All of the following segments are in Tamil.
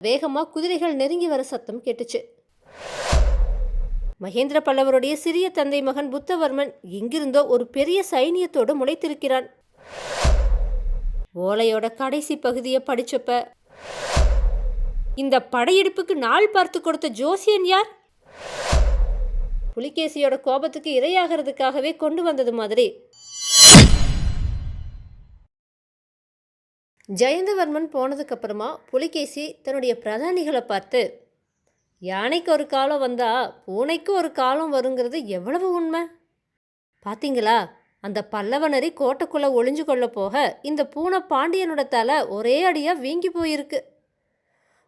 வேகமாக குதிரைகள் நெருங்கி வர சத்தம் கேட்டுச்சு. மகேந்திர பல்லவருடைய சிறிய தந்தை மகன் புத்தவர்மன் எங்கிருந்தோ ஒரு பெரிய சைனியத்தோடு முளைத்திருக்கிறான். ஓலையோட கடைசி பகுதியை படிச்சப்ப இந்த படையெடுப்புக்கு நாள் பார்த்து கொடுத்த ஜோசியன் யார்? புலிகேசியோட கோபத்துக்கு இரையாகிறதுக்காகவே கொண்டு வந்தது மாதிரி ஜெயந்தவர்மன் போனதுக்கப்புறமா புலிகேசி தன்னுடைய பிரதானிகளை பார்த்து யானைக்கு ஒரு காலம் வந்தால் பூனைக்கு ஒரு காலம் வருங்கிறது எவ்வளவு உண்மை? பார்த்தீங்களா அந்த பல்லவனரி கோட்டைக்குள்ளே ஒளிஞ்சு கொள்ள போக இந்த பூனை பாண்டியனோட தலை ஒரே அடியாக வீங்கி போயிருக்கு.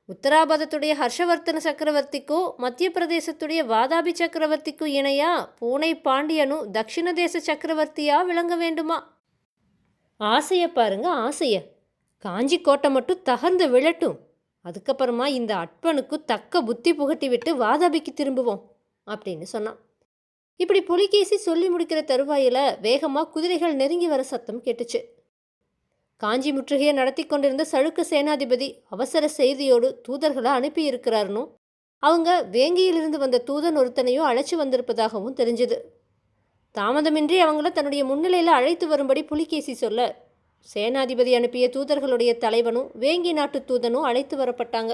உத்தராபதத்துடைய ஹர்ஷவர்த்தன சக்கரவர்த்திக்கும் மத்திய பிரதேசத்துடைய வாதாபி சக்கரவர்த்திக்கும் இணையா பூனை பாண்டியனும் தக்ஷிண தேச சக்கரவர்த்தியாக விளங்க வேண்டுமா? ஆசைய பாருங்க ஆசையை. காஞ்சி கோட்டை மட்டும் தகர்ந்து விழட்டும். அதுக்கப்புறமா இந்த அட்பனுக்கு தக்க புத்தி புகட்டி விட்டு வாதாபிக்கு திரும்புவோம் அப்படின்னு சொன்னான். இப்படி புலிகேசி சொல்லி முடிக்கிற தருவாயில வேகமாக குதிரைகள் நெருங்கி வர சத்தம் கேட்டுச்சு. காஞ்சி முற்றுகையை நடத்தி கொண்டிருந்த சழுக்க சேனாதிபதி அவசர செய்தியோடு தூதர்களை அனுப்பியிருக்கிறாருன்னு அவங்க வேங்கியிலிருந்து வந்த தூதன் ஒருத்தனையோ அழைச்சி வந்திருப்பதாகவும் தெரிஞ்சது. தாமதமின்றி அவங்கள தன்னுடைய முன்னிலையில் அழைத்து வரும்படி புலிகேசி சொல்ல சேனாதிபதி அனுப்பிய தூதர்களுடைய தலைவனும் வேங்கி நாட்டு தூதனும் அழைத்து வரப்பட்டாங்க.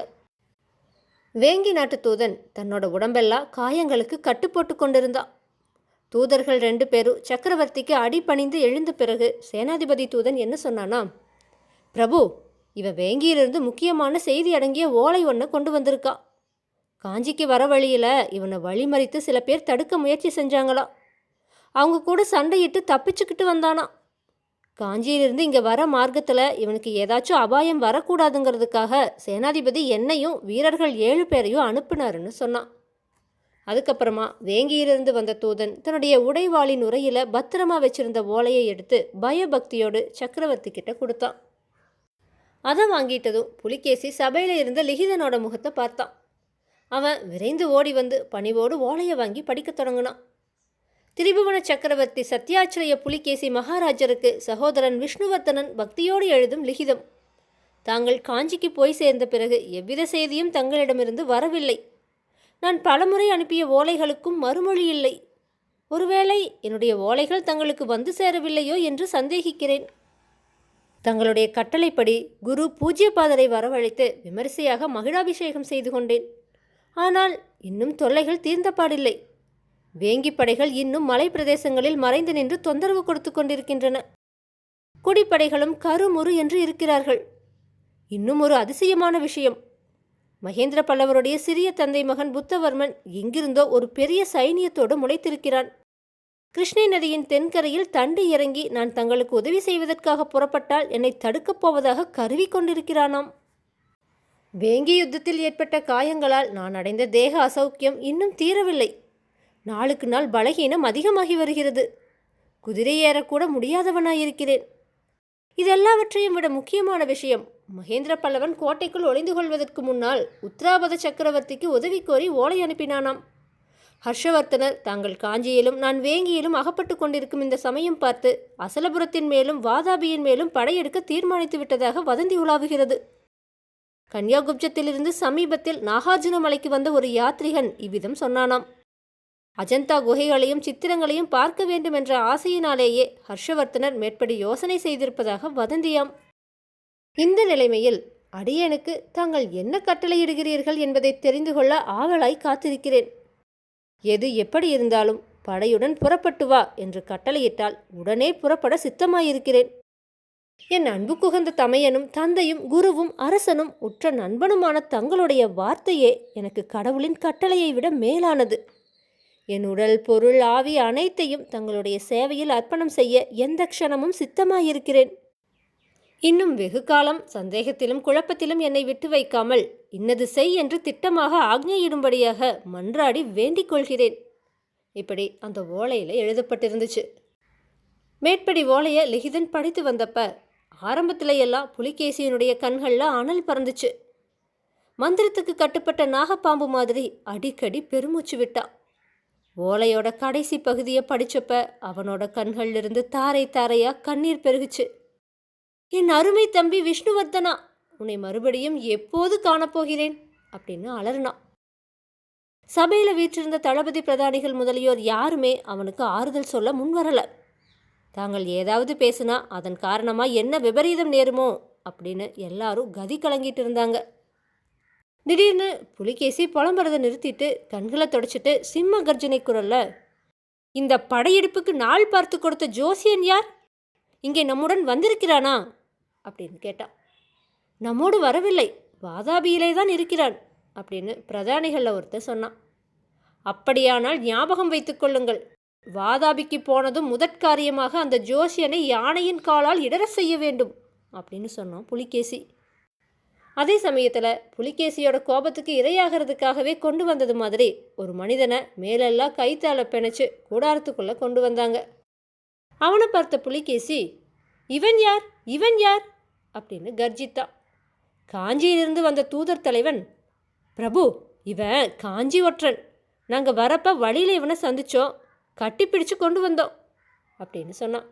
வேங்கி நாட்டு தூதன் தன்னோட உடம்பெல்லாம் காயங்களுக்கு கட்டு போட்டு கொண்டிருந்தான் தூதர்கள் ரெண்டு பேரும் சக்கரவர்த்திக்கு அடிபணிந்து எழுந்த பிறகு சேனாதிபதி தூதன் என்ன சொன்னானா பிரபு இவ வேங்கியிலிருந்து முக்கியமான செய்தி அடங்கிய ஓலை ஒன்றை கொண்டு வந்திருக்கா. காஞ்சிக்கு வர வழியில் இவனை வழிமறித்து சில பேர் தடுக்க முயற்சி செஞ்சாங்களாம் அவங்க கூட சண்டையிட்டு தப்பிச்சுக்கிட்டு வந்தானா. காஞ்சியிலிருந்து இங்கே வர மார்க்கத்தில் இவனுக்கு ஏதாச்சும் அபாயம் வரக்கூடாதுங்கிறதுக்காக சேனாதிபதி என்னையும் வீரர்கள் ஏழு பேரையும் அனுப்புனாருன்னு சொன்னான். அதுக்கப்புறமா வேங்கியிலிருந்து வந்த தூதன் தன்னுடைய உடைவாளின் உரையில பத்திரமா வச்சிருந்த ஓலையை எடுத்து பயபக்தியோடு சக்கரவர்த்தி கிட்ட கொடுத்தான். அதை வாங்கிட்டதும் புலிகேசி சபையில இருந்த லிகிதனோட முகத்தை பார்த்தான். அவன் விரைந்து ஓடி வந்து பணிவோடு ஓலையை வாங்கி படிக்கத் தொடங்கினான். திரிபுவன சக்கரவர்த்தி சத்யாச்சிரய புலிகேசி மகாராஜருக்கு சகோதரன் விஷ்ணுவர்த்தனன் பக்தியோடு எழுதும் லிகிதம். தாங்கள் காஞ்சிக்கு போய் சேர்ந்த பிறகு எவ்வித செய்தியும் தங்களிடமிருந்து வரவில்லை. நான் பலமுறை அனுப்பிய ஓலைகளுக்கும் மறுமொழி இல்லை. ஒருவேளை என்னுடைய ஓலைகள் தங்களுக்கு வந்து சேரவில்லையோ என்று சந்தேகிக்கிறேன். தங்களுடைய கட்டளைப்படி குரு பூஜ்யபாதரை வரவழைத்து விமரிசையாக மகிழாபிஷேகம் செய்து கொண்டேன். ஆனால் இன்னும் தொல்லைகள் தீர்ந்தப்பாடில்லை படைகள் இன்னும் மலை பிரதேசங்களில் மறைந்து நின்று தொந்தரவு கொடுத்து கொண்டிருக்கின்றன. குடிப்படைகளும் கருமுறு என்று இருக்கிறார்கள். இன்னும் ஒரு அதிசயமான விஷயம். மகேந்திர பல்லவருடைய சிறிய தந்தை மகன் புத்தவர்மன் எங்கிருந்தோ ஒரு பெரிய சைனியத்தோடு முளைத்திருக்கிறான். கிருஷ்ணை நதியின் தென்கரையில் தண்டு இறங்கி நான் தங்களுக்கு உதவி செய்வதற்காக புறப்பட்டால் என்னை தடுக்கப் போவதாக கருவி கொண்டிருக்கிறானாம். வேங்கி யுத்தத்தில் ஏற்பட்ட காயங்களால் நான் அடைந்த தேக அசௌக்கியம் இன்னும் தீரவில்லை. நாளுக்கு நாள் பலகீனம் அதிகமாகி வருகிறது. குதிரை ஏறக்கூட முடியாதவனாயிருக்கிறேன். இதெல்லாவற்றையும் விட முக்கியமான விஷயம் மகேந்திர பல்லவன் கோட்டைக்குள் ஒளிந்து கொள்வதற்கு முன்னால் உத்ராபத சக்கரவர்த்திக்கு உதவி கோரி ஓலை அனுப்பினானாம். ஹர்ஷவர்த்தனர் தாங்கள் காஞ்சியிலும் நான் வேங்கியிலும் அகப்பட்டு கொண்டிருக்கும் இந்த சமயம் பார்த்து அசலபுரத்தின் மேலும் வாதாபியின் மேலும் படையெடுக்க தீர்மானித்து விட்டதாக வதந்தி உலாவுகிறது. கன்யாகுப்ஜத்திலிருந்து சமீபத்தில் நாகார்ஜுன மலைக்கு வந்த ஒரு யாத்ரிகன் இவ்விதம் சொன்னானாம். அஜந்தா குகைகளையும் சித்திரங்களையும் பார்க்க வேண்டும் என்ற ஆசையினாலேயே ஹர்ஷவர்த்தனர் மேற்படி யோசனை செய்திருப்பதாக வதந்தியாம். இந்த நிலைமையில் அடியனுக்கு தாங்கள் என்ன கட்டளையிடுகிறீர்கள் என்பதை தெரிந்து கொள்ள ஆவலாய் காத்திருக்கிறேன். எது எப்படி இருந்தாலும் படையுடன் புறப்பட்டு வா என்று கட்டளையிட்டால் உடனே புறப்பட சித்தமாயிருக்கிறேன். என் அன்பு குகந்த தமையனும் தந்தையும் குருவும் அரசனும் உற்ற நண்பனுமான தங்களுடைய வார்த்தையே எனக்கு கடவுளின் கட்டளையை விட மேலானது. என் உடல் பொருள் ஆவி அனைத்தையும் தங்களுடைய சேவையில் அர்ப்பணம் செய்ய எந்த க்ஷணமும் சித்தமாயிருக்கிறேன். இன்னும் வெகு காலம் சந்தேகத்திலும் குழப்பத்திலும் என்னை விட்டு வைக்காமல் இன்னது செய் என்று திட்டமாக ஆக்ஞையிடும்படியாக மன்றாடி வேண்டிக் கொள்கிறேன். இப்படி அந்த ஓலையில் எழுதப்பட்டிருந்துச்சு. மேற்படி ஓலையை லிகிதன் படித்து வந்தப்ப ஆரம்பத்தில் எல்லாம் புலிகேசியனுடைய கண்களில் அனல் பறந்துச்சு. மந்திரத்துக்கு கட்டுப்பட்ட நாகப்பாம்பு மாதிரி அடிக்கடி பெருமூச்சு விட்டான். ஓலையோட கடைசி பகுதியை படிச்சப்ப அவனோட கண்கள்லிருந்து தாரை தாரையா கண்ணீர் பெருகுச்சு. என் அருமை தம்பி விஷ்ணுவர்தனா உன்னை மறுபடியும் எப்போது காணப்போகிறேன்? அப்படின்னு அலறினான். சபையில் வீற்றிருந்த தளபதி பிரதானிகள் முதலியோர் யாருமே அவனுக்கு ஆறுதல் சொல்ல முன்வரல. தாங்கள் ஏதாவது பேசுனா அதன் காரணமாக என்ன விபரீதம் நேருமோ? அப்படின்னு எல்லாரும் கதி கலங்கிட்டு இருந்தாங்க. திடீர்னு புலிகேசி புலம்புறதை நிறுத்திட்டு கண்களை தொடச்சிட்டு சிம்ம கர்ஜனை குரல்ல இந்த படையெடுப்புக்கு நாள் பார்த்து கொடுத்த ஜோசியன் யார்? இங்கே நம்முடன் வந்திருக்கிறானா? அப்படின்னு கேட்டான் நம்மோடு வரவில்லை வாதாபியிலே தான் இருக்கிறான் அப்படின்னு பிரதானிகளில் ஒருத்தர் சொன்னான் அப்படியானால் ஞாபகம் வைத்துக் கொள்ளுங்கள் வாதாபிக்கு போனதும் முதற்காரியமாக அந்த ஜோசியனை யானையின் காலால் இடற செய்ய வேண்டும் அப்படின்னு சொன்னான் புலிகேசி. அதே சமயத்தில் புலிகேசியோட கோபத்துக்கு இரையாகிறதுக்காகவே கொண்டு வந்தது மாதிரி ஒரு மனிதனை மேலெல்லாம் கைத்தால பிணைச்சு கூடாரத்துக்குள்ளே கொண்டு வந்தாங்க. அவனை பார்த்த புலிகேசி இவன் யார்? இவன் யார்? அப்படின்னு கர்ஜித்தான் காஞ்சியிலிருந்து வந்த தூதர் தலைவன். பிரபு இவன் காஞ்சி ஒற்றன். நாங்கள் வரப்ப வழியில் இவனை சந்தித்தோம் கட்டி பிடிச்சு கொண்டு வந்தோம். அப்படின்னு சொன்னான்.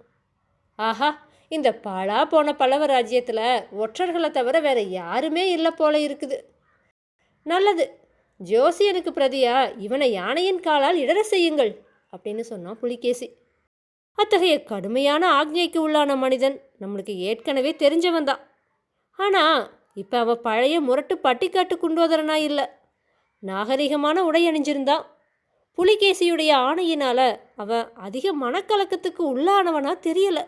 ஆஹா இந்த பாழா போன பல்லவ ராஜ்யத்தில் ஒற்றர்களை தவிர வேற யாருமே இல்லை போல இருக்குது. நல்லது. ஜோசியனுக்கு பிரதியா இவனை யானையின் காலால் இடற செய்யுங்கள் அப்படின்னு சொன்னான் புலிகேசி. அத்தகைய கடுமையான ஆக்ஞைக்கு உள்ளான மனிதன் நம்மளுக்கு ஏற்கனவே தெரிஞ்சவன் தான். ஆனால் இப்போ அவன் பழைய முரட்டு பட்டிக்காட்டு குண்டோதரனா இல்லை. நாகரிகமான உடை அணிஞ்சிருந்தான் புலிகேசியுடைய ஆணையினால் அவன் அதிக மனக்கலக்கத்துக்கு உள்ளானவனா தெரியலை.